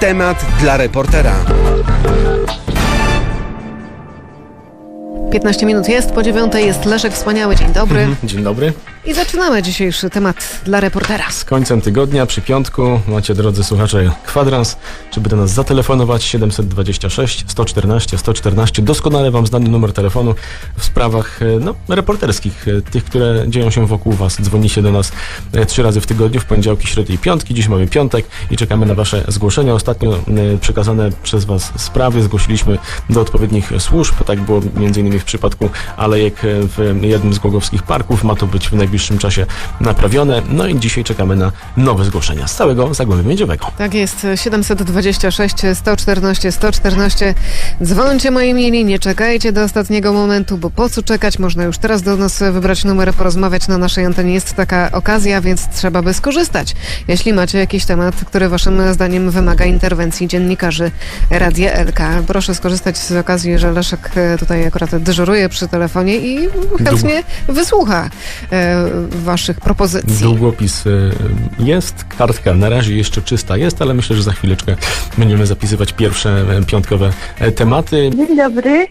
temat dla reportera. 15 minut jest, po dziewiątej jest Leszek Wspaniały. Dzień dobry. Dzień dobry. I zaczynamy dzisiejszy temat dla reportera. Z końcem tygodnia przy piątku macie, drodzy słuchacze, kwadrans, żeby do nas zatelefonować 726 114 114. Doskonale wam znany numer telefonu w sprawach e, no, reporterskich, e, tych, które dzieją się wokół was. Dzwonicie do nas e, trzy razy w tygodniu, w poniedziałki, środy i piątki. Dziś mamy piątek i czekamy na wasze zgłoszenia. Ostatnio przekazane przez was sprawy zgłosiliśmy do odpowiednich służb. Tak było m.in. w przypadku alejek w jednym z głogowskich parków. Ma to być w najbliższym czasie naprawione. No i dzisiaj czekamy na nowe zgłoszenia z całego Zagłębia Miedziowego. Tak jest, 726 114 114. Dzwońcie moi mili, nie czekajcie do ostatniego momentu, bo po co czekać? Można już teraz do nas wybrać numer, porozmawiać na naszej antenie. Jest taka okazja, więc trzeba by skorzystać. Jeśli macie jakiś temat, który waszym zdaniem wymaga interwencji dziennikarzy Radia LK, proszę skorzystać z okazji, że Leszek e, tutaj akurat dyżuruje przy telefonie i chętnie wysłucha e, waszych propozycji. Długopis y, jest, kartka na razie jeszcze czysta jest, ale myślę, że za chwileczkę będziemy zapisywać pierwsze e, piątkowe e, tematy. Dzień dobry.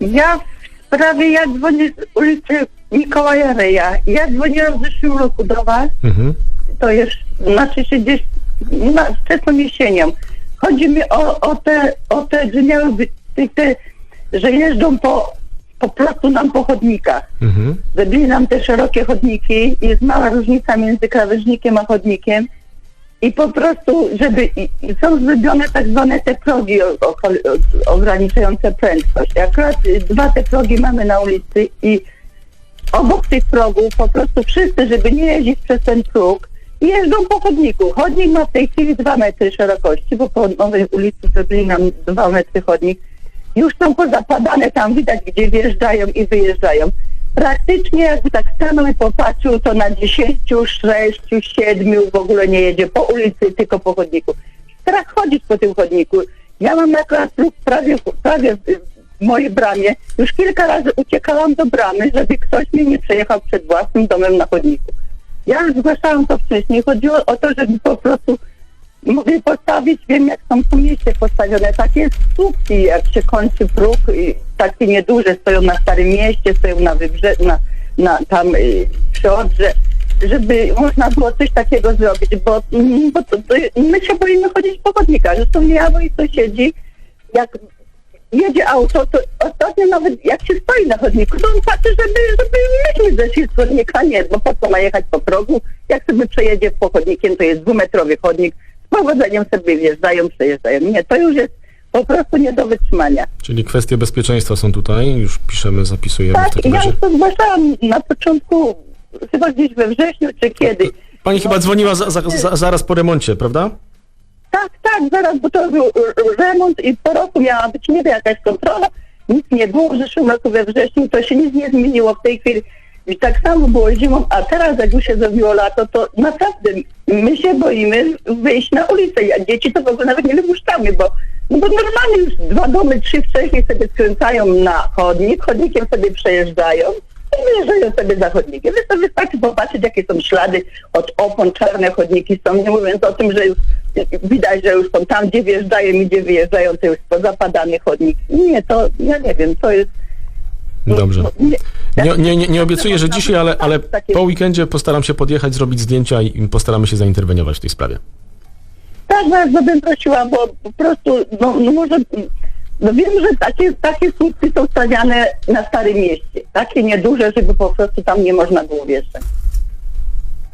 Ja w sprawie, ja dzwonię z ulicy Mikołaja Reja. Ja dzwoniłam w zeszłym roku do was. Mhm. To jest, znaczy się gdzieś na, wczesną jesienią. Chodzi mi o, o, te, o te, że miały być te, te, że jeżdżą po, po prostu nam po chodnikach. Mhm. Zrobili nam te szerokie chodniki. Jest mała różnica między krawężnikiem a chodnikiem. I po prostu, żeby i, i są zrobione tak zwane te progi o, o, o, ograniczające prędkość. Akurat dwa te progi mamy na ulicy i obok tych progów po prostu wszyscy, żeby nie jeździć przez ten próg, jeżdżą po chodniku. Chodnik ma w tej chwili dwa metry szerokości, bo po nowej ulicy zrobili nam dwa metry chodnik. Już są pozapadane, tam widać, gdzie wjeżdżają i wyjeżdżają. Praktycznie jakby tak stanął i popatrzył, to na dziesięciu, sześciu, siedmiu w ogóle nie jedzie po ulicy, tylko po chodniku. Strach chodzić po tym chodniku. Ja mam akurat prawie, prawie w mojej bramie. Już kilka razy uciekałam do bramy, żeby ktoś mnie nie przejechał przed własnym domem na chodniku. Ja już zgłaszałam to wcześniej. Chodziło o to, żeby po prostu mówię postawić, wiem jak są po mieście postawione, takie słupki, jak się kończy próg, i takie nieduże stoją na Starym Mieście, stoją na wybrze, na, na tam y, przy Odrze, żeby można było coś takiego zrobić, bo, mm, bo to, to, my się boimy chodzić po chodnikach. Zresztą ja moi sąsiedzi, jak jedzie auto, to ostatnio nawet jak się stoi na chodniku, to on patrzy, żeby, żeby myśmy zeszli z chodnika, nie, bo po co ma jechać po progu, jak sobie przejedzie po chodnikiem, to jest dwumetrowy chodnik, powodzeniem sobie wjeżdżają, przejeżdżają. Nie, to już jest po prostu nie do wytrzymania. Czyli kwestie bezpieczeństwa są tutaj, już piszemy, zapisujemy w Tak, takim ja razie. to zgłaszałam na początku, chyba gdzieś we wrześniu, czy kiedy. Pani chyba dzwoniła za, za, za, zaraz po remoncie, prawda? Tak, tak, zaraz, bo to był remont i po roku miała być niby jakaś kontrola. Nic nie było w zeszłym roku we wrześniu, to się nic nie zmieniło w tej chwili. I tak samo było zimą, a teraz jak już się zrobiło lato, to naprawdę my się boimy wyjść na ulicę. Ja dzieci to w ogóle nawet nie wypuszczamy, bo, no bo normalnie już dwa domy, trzy wcześniej sobie skręcają na chodnik, chodnikiem sobie przejeżdżają i wyjeżdżają sobie za chodnikiem. Więc to wystarczy popatrzeć, jakie są ślady od opon, czarne chodniki są, nie mówiąc o tym, że już widać, że już są tam, gdzie wjeżdżają i gdzie wyjeżdżają, to już pozapadany chodnik. Nie, to ja nie wiem, to jest... Dobrze. no, nie- Nie, nie, nie, nie obiecuję, że dzisiaj, ale, ale po weekendzie postaram się podjechać, zrobić zdjęcia i postaramy się zainterweniować w tej sprawie. Tak bardzo bym prosiła, bo po prostu, no, no może, no wiem, że takie, takie słupki są stawiane na Starym Mieście. Takie nieduże, żeby po prostu tam nie można było wjeżdżać.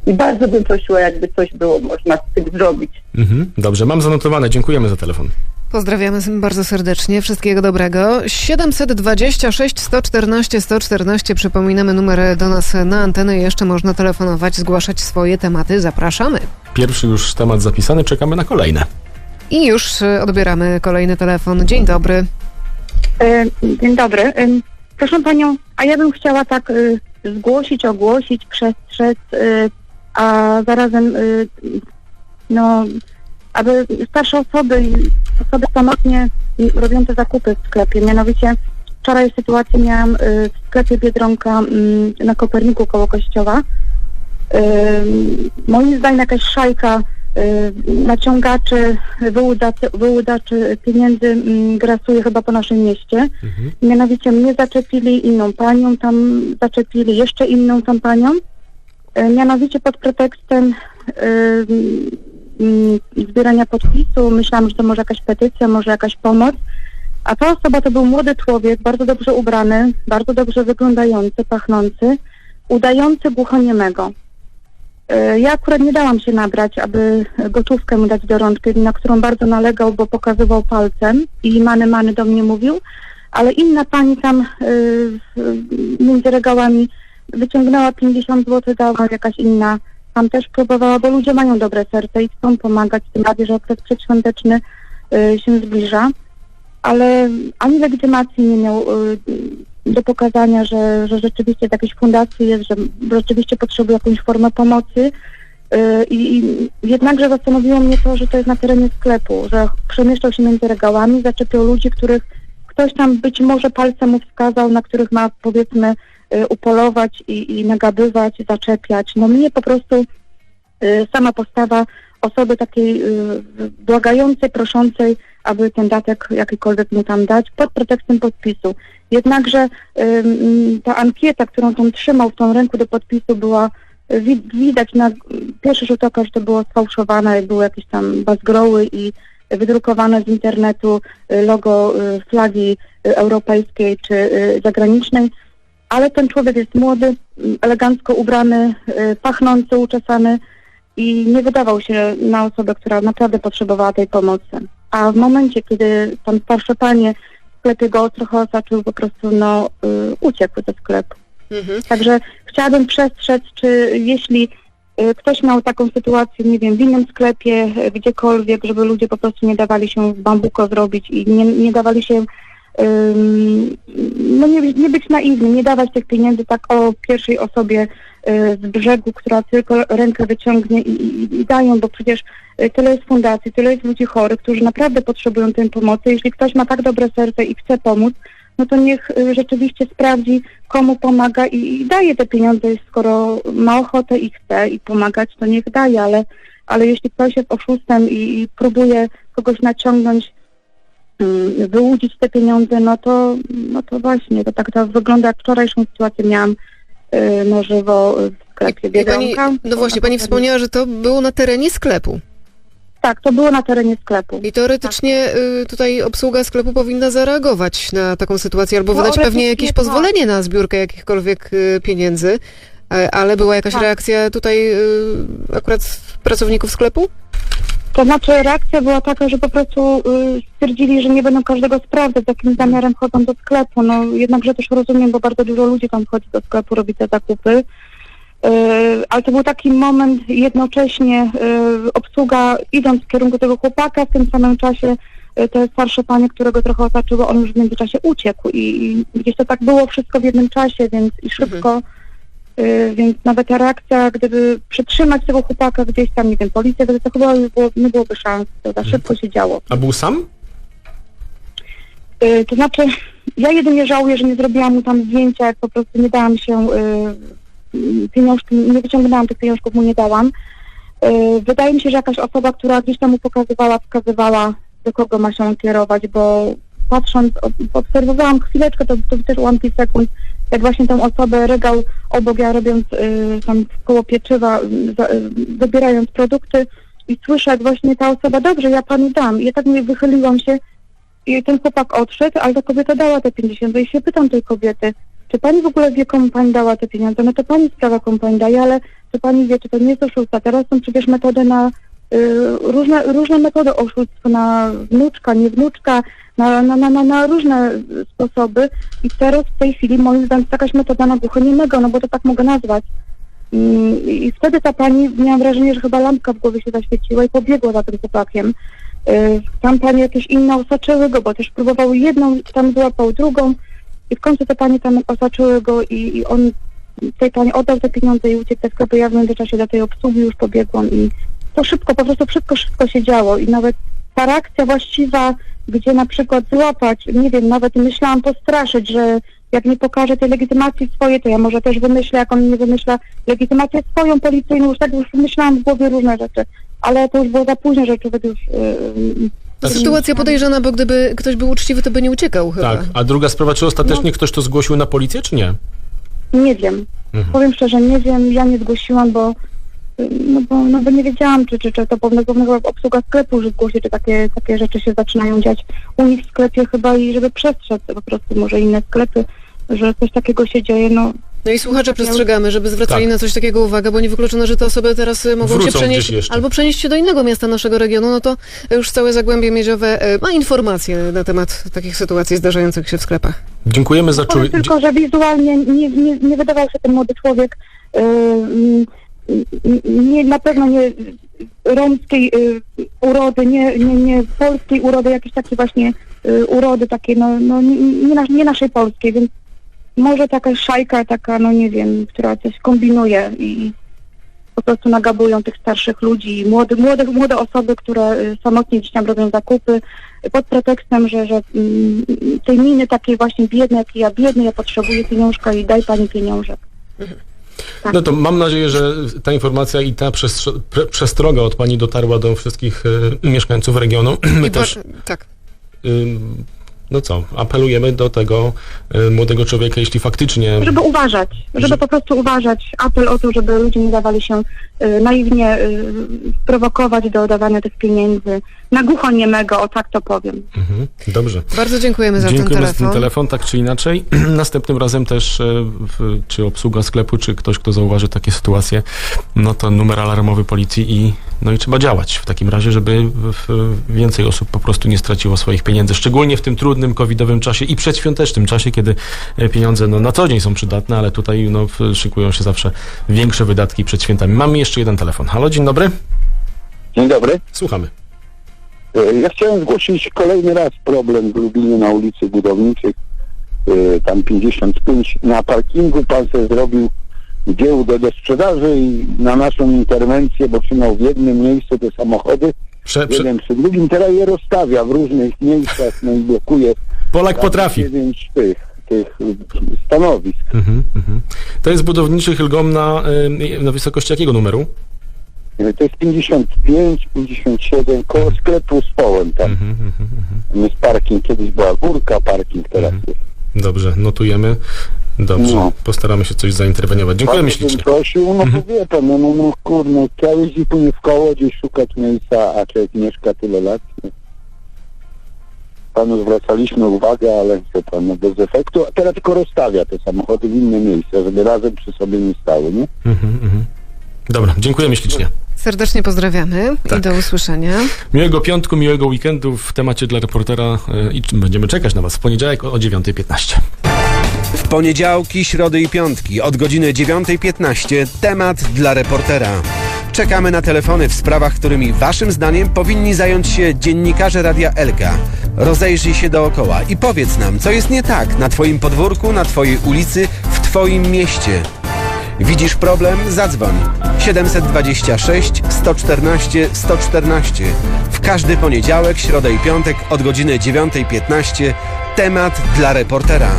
I bardzo bym prosiła, jakby coś było można z tym zrobić. Mhm. Dobrze, mam zanotowane, dziękujemy za telefon. Pozdrawiamy bardzo serdecznie. Wszystkiego dobrego. 726 114 114. Przypominamy numer do nas na antenę. Jeszcze można telefonować, zgłaszać swoje tematy. Zapraszamy. Pierwszy już temat zapisany, czekamy na kolejne. I już y, odbieramy kolejny telefon. Dzień dobry. E, Dzień dobry. E, Proszę panią, a ja bym chciała tak e, zgłosić, ogłosić, przestrzec, e, a zarazem no, aby starsze osoby i osoby samotnie robiące zakupy w sklepie. Mianowicie wczoraj sytuację miałam e, w sklepie Biedronka m, na Koperniku koło kościoła. E, Moim zdaniem jakaś szajka y, naciągaczy, wyłudaczy, wyłudaczy pieniędzy mm, grasuje chyba po naszym mieście. Mianowicie mnie zaczepili, inną panią tam zaczepili, jeszcze inną tam panią. Y, Mianowicie pod pretekstem y, mm, zbierania podpisu myślałam, że to może jakaś petycja, może jakaś pomoc. A ta osoba to był młody człowiek, bardzo dobrze ubrany, bardzo dobrze wyglądający, pachnący, udający głuchoniemego. E, Ja akurat nie dałam się nabrać, aby gotówkę mu dać do rączki, na którą bardzo nalegał, bo pokazywał palcem i many, many do mnie mówił, ale inna pani tam y, w- między regałami wyciągnęła 50 zł, dała jakaś inna, tam też próbowała, bo ludzie mają dobre serce i chcą pomagać, tym bardziej, że okres przedświąteczny y, się zbliża, ale ani legitymacji nie miał y, do pokazania, że, że rzeczywiście z jakiejś fundacji jest, że rzeczywiście potrzebuje jakąś formę pomocy. Yy, I, I jednakże zastanowiło mnie to, że to jest na terenie sklepu, że przemieszczał się między regałami, zaczepiał ludzi, których ktoś tam być może palcem mu wskazał, na których ma powiedzmy upolować i, i nagabywać, zaczepiać. No mnie po prostu yy, sama postawa osoby takiej yy, błagającej, proszącej, aby ten datek jakikolwiek mu tam dać pod pretekstem podpisu. Jednakże ym, ta ankieta, którą tam trzymał w tą ręku do podpisu była y, wi- widać na pierwszy rzut oka, że to było sfałszowane, były jakieś tam bazgroły i wydrukowane z internetu y, logo y, flagi y, europejskiej czy y, zagranicznej, ale ten człowiek jest młody, elegancko ubrany, y, pachnący, uczesany i nie wydawał się na osobę, która naprawdę potrzebowała tej pomocy. A w momencie, kiedy tam starsze panie w sklepie go trochę osaczył, po prostu no y, uciekł ze sklepu. Mhm. Także chciałabym przestrzec, czy jeśli y, ktoś miał taką sytuację, nie wiem, w innym sklepie, gdziekolwiek, żeby ludzie po prostu nie dawali się w bambuko zrobić i nie, nie dawali się, no nie, nie być naiwnym, nie dawać tych pieniędzy tak o pierwszej osobie y, z brzegu, która tylko rękę wyciągnie i, i, i dają, bo przecież y, tyle jest fundacji, tyle jest ludzi chorych, którzy naprawdę potrzebują tej pomocy. Jeśli ktoś ma tak dobre serce i chce pomóc, no to niech y, rzeczywiście sprawdzi, komu pomaga i, i daje te pieniądze, skoro ma ochotę i chce i pomagać, to niech daje, ale, ale jeśli ktoś jest oszustem i, i próbuje kogoś naciągnąć, wyłudzić te pieniądze, no to, no to właśnie, to tak to wygląda, jak wczorajszą sytuację miałam y, na żywo w sklepie Biedronka. no właśnie, pani wspomniała, że to było na terenie sklepu. Tak, to było na terenie sklepu. I teoretycznie y, tutaj obsługa sklepu powinna zareagować na taką sytuację albo wydać pewnie jakieś tak. pozwolenie na zbiórkę jakichkolwiek y, pieniędzy. E, Ale była jakaś Tak. reakcja tutaj akurat pracowników sklepu? To znaczy reakcja była taka, że po prostu y, stwierdzili, że nie będą każdego sprawdzać, z jakim zamiarem wchodzą do sklepu. No jednakże też rozumiem, bo bardzo dużo ludzi tam wchodzi do sklepu, robi te zakupy. Y, ale to był taki moment jednocześnie y, obsługa idąc w kierunku tego chłopaka, w tym samym czasie y, te starsze panie, którego trochę otaczyło, on już w międzyczasie uciekł i, i gdzieś to tak było wszystko w jednym czasie, więc i szybko. Y, Więc nawet ta reakcja, gdyby przytrzymać tego chłopaka gdzieś tam, nie wiem, policja, to, to chyba było, nie byłoby szans, to za szybko się działo. A był sam? Y, To znaczy, ja jedynie żałuję, że nie zrobiłam mu tam zdjęcia, jak po prostu nie dałam się, y, y, pieniążki, nie wyciągnęłam tych pieniążków, mu nie dałam. Y, Wydaje mi się, że jakaś osoba, która gdzieś tam mu pokazywała, wskazywała, do kogo ma się on kierować, bo patrząc, ob- obserwowałam chwileczkę, to, to też ułamki sekund, jak właśnie tą osobę, regał obok, ja robiąc y, tam koło pieczywa, y, za, y, produkty i słyszę, jak właśnie ta osoba, dobrze, ja panu dam. I ja tak mnie wychyliłam się i ten chłopak odszedł, ale ta kobieta dała te 50. I się pytam tej kobiety, czy pani w ogóle wie, komu pani dała te pieniądze? No to pani sprawa, komu pani daje, ale czy pani wie, czy to nie jest oszustwa? Teraz są przecież metody na różne, różne metody oszustw, na wnuczka, nie wnuczka, na, na, na, na, różne sposoby. I teraz w tej chwili moim zdaniem jest jakaś metoda na głuchoniemego, no bo to tak mogę nazwać. I wtedy ta pani, miałam wrażenie, że chyba lampka w głowie się zaświeciła i pobiegła za tym chłopakiem. y, tam panie jakieś inne osaczyły go, bo też próbowały jedną, tam złapał drugą i w końcu te panie tam osaczyły go i, i on tej pani oddał te pieniądze i uciekł ze sklepu. Ja w międzyczasie do tej obsługi już pobiegłam i to szybko, po prostu wszystko, wszystko się działo i nawet ta reakcja właściwa, gdzie na przykład złapać, nie wiem, nawet myślałam postraszyć, że jak nie pokaże tej legitymacji swojej, to ja może też wymyślę, jak on nie wymyśla legitymację swoją policyjną, już tak już myślałam w głowie różne rzeczy, ale to już było za późno, że człowiek już... Yy, To sytuacja podejrzana, bo gdyby ktoś był uczciwy, to by nie uciekał chyba. Tak. A druga sprawa, czy ostatecznie No. ktoś to zgłosił na policję, czy nie? Nie wiem. Mhm. Powiem szczerze, nie wiem, ja nie zgłosiłam, bo no bo, no bo nie wiedziałam, czy, czy, czy to pewnego, obsługa sklepu już zgłosi, czy takie, takie rzeczy się zaczynają dziać u nich w sklepie chyba i żeby przestrzec po prostu może inne sklepy, że coś takiego się dzieje, no No i słuchacze przestrzegamy, żeby zwracali Tak. na coś takiego uwagę, bo niewykluczone, że te osoby teraz y, mogą się Wrócą przenieść gdzieś jeszcze. albo przenieść się do innego miasta naszego regionu, no to już całe Zagłębie Miedziowe y, ma informacje na temat takich sytuacji zdarzających się w sklepach. Dziękujemy za czułość. tylko, że wizualnie nie, nie, nie wydawał się ten młody człowiek yy, nie, na pewno nie romskiej yy, urody, nie, nie, nie polskiej urody, jakieś takie właśnie yy, urody takie, no, no nie, nie, nas- nie naszej polskiej, więc może taka szajka taka, no nie wiem, która coś kombinuje i po prostu nagabują tych starszych ludzi, młode, młode, młode osoby, które y, samotnie gdzieś tam robią zakupy, y, pod pretekstem, że, że mm, tej miny takiej właśnie biednej, jak ja biedny, ja potrzebuję pieniążka i daj pani pieniążek. Tak. No to mam nadzieję, że ta informacja i ta przestroga od pani dotarła do wszystkich e, mieszkańców regionu. My I też, tak. No co, apelujemy do tego e, młodego człowieka, jeśli faktycznie... Żeby uważać, żeby Że- po prostu uważać. Apel o to, żeby ludzie nie dawali się y, naiwnie y, prowokować do dawania tych pieniędzy. Na głucho niemego, o tak to powiem. Mhm, dobrze. Bardzo dziękujemy za Dziękujemy ten za ten telefon. telefon, tak czy inaczej. Następnym razem też, e, w, czy obsługa sklepu, czy ktoś, kto zauważy takie sytuacje, no to numer alarmowy policji i, no i trzeba działać w takim razie, żeby w, w więcej osób po prostu nie straciło swoich pieniędzy, szczególnie w tym trudnym covidowym czasie i przedświątecznym czasie, kiedy e, pieniądze no, na co dzień są przydatne, ale tutaj no, szykują się zawsze większe wydatki przed świętami. Mamy jeszcze jeden telefon. Halo, dzień dobry. Dzień dobry. Słuchamy. E, Ja chciałem zgłosić kolejny raz problem w Lublinie na ulicy Budowniczych, e, tam 55. Na parkingu pan se zrobił giełdę do sprzedaży i na naszą interwencję, bo trzymał w jednym miejscu te samochody, Prze, prze, jeden przy drugim, teraz je rozstawia w różnych miejscach, no i blokuje Polak potrafi. dziewięć tych, tych stanowisk. Mhm, mhm. To jest budowniczy Hylgom na, y, na wysokości jakiego numeru? E, To jest 55, 57, koło sklepu z połem tam. Mhm, mhm, mhm. Jest parking, kiedyś była górka, parking teraz Mhm. jest. Dobrze, notujemy. Dobrze, No. postaramy się coś zainterweniować. Dziękujemy Bardzo ślicznie. prosił, no Mhm. wie pan, no, no, no kurde, trzeba jeździć tu nie w koło, gdzieś szukać miejsca, a człowiek mieszka tyle lat. Panu zwracaliśmy uwagę, ale chce pan, no bez efektu, a teraz tylko rozstawia te samochody w inne miejsca, żeby razem przy sobie nie stały, nie? Mhm, mhm. Dobra, dziękujemy ślicznie. Serdecznie pozdrawiamy Tak. i do usłyszenia. Miłego piątku, miłego weekendu w temacie dla reportera y, i będziemy czekać na Was w poniedziałek o 9.15. W poniedziałki, środy i piątki od godziny 9.15 temat dla reportera. Czekamy na telefony w sprawach, którymi waszym zdaniem powinni zająć się dziennikarze Radia Elka. Rozejrzyj się dookoła i powiedz nam, co jest nie tak na twoim podwórku, na twojej ulicy, w twoim mieście. Widzisz problem? Zadzwoń 726 114 114. W każdy poniedziałek, środę i piątek od godziny 9.15 temat dla reportera.